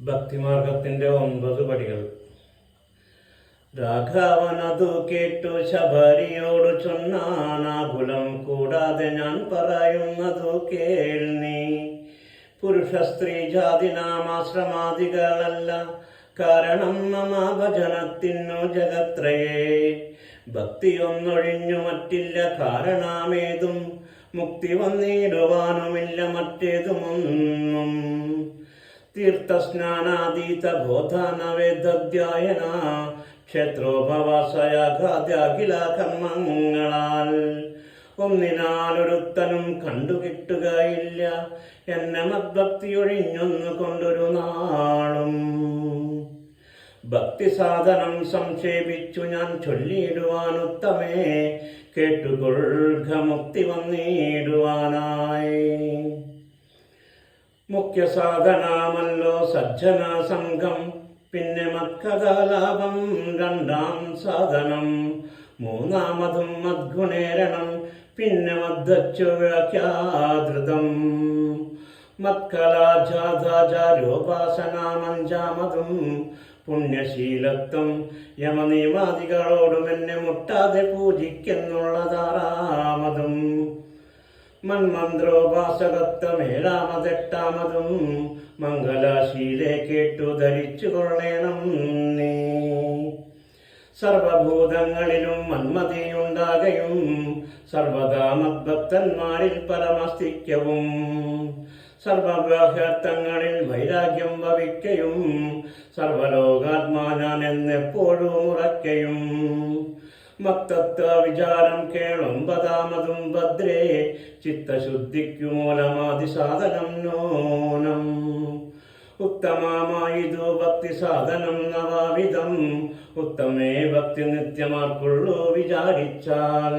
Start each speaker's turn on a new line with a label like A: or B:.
A: ഭക്തിമാർഗത്തിന്റെ ഒൻപത് പടികൾ. രാഘവനതു കേട്ടു ശബരിയോട് ചൊന്നാനാകുലം കൂടാതെ ഞാൻ പറയുന്നതു കേൾ നീ. പുരുഷ സ്ത്രീ ജാതി നാമാശ്രമാദികളല്ല കാരണം മമ ഭജനത്തിനു ജഗത്രയേ. ഭക്തിയൊന്നൊഴിഞ്ഞു മറ്റില്ല കാരണമേതും മുക്തി വന്നിടുവാനുമില്ല മറ്റേതുമൊന്നും. തീർത്ഥസ്നാനാതീത ബോധാനവേദ്യായന ക്ഷേത്രോപവാസയാഘാദ്യാഖില കർമ്മങ്ങളാൽ ഒന്നിനാലൊരുത്തനും കണ്ടുകിട്ടുകയില്ല. എന്നെ മദ്ഭക്തിയൊഴിഞ്ഞൊന്നു കൊണ്ടൊരു നാളും ഭക്തി സാധനം സംക്ഷേപിച്ചു ഞാൻ ചൊല്ലിയിടുവാനുത്തമേ. കേട്ടുകൊള്ളുക മുക്തി വന്നിടുവാനായി. മുഖ്യ സാധനമല്ലോ സജ്ജന സംഘം പിന്നെ മത്കഥാലാഭം രണ്ടാം സാധനം. മൂന്നാമതും മദ്ഗുണേരണം. പിന്നെ മദ്ദച്ചു വ്യാഖ്യാതൃതം മത്കലാജാതാചാര്യോപാസനാമഞ്ചാമതും. പുണ്യശീലത്വം യമനിയമാദികളോടും എന്നെ മുട്ടാതെ പൂജിക്കെന്നുള്ളതാറാമതും. മന്മന്ത്രോപാസകത്വമേഴാമതെട്ടാമതും മംഗലാശീലെ കേട്ടു ധരിച്ചു കൊള്ളേണം സർവഭൂതങ്ങളിലും മന്മതിയുണ്ടാകയും സർവദാ മദ്ഭക്തന്മാരിൽ പരമസ്തിക്യവും വൈരാഗ്യം ഭവിക്കയും സർവലോകാത്മാനാൻ എന്നെപ്പോഴും ഉറക്കയും മക്തത്വ വിചാരം കേളൊമ്പതാമതും ഭദ്രേ. ചിത്തശുദ്ധിക്കു മൂലമാതി സാധനം നോനം. ഉത്തമമായിതു ഭക്തി സാധനം നവാവിധം. ഉത്തമേ ഭക്തി നിത്യമാർക്കുള്ളൂ വിചാരിച്ചാൽ.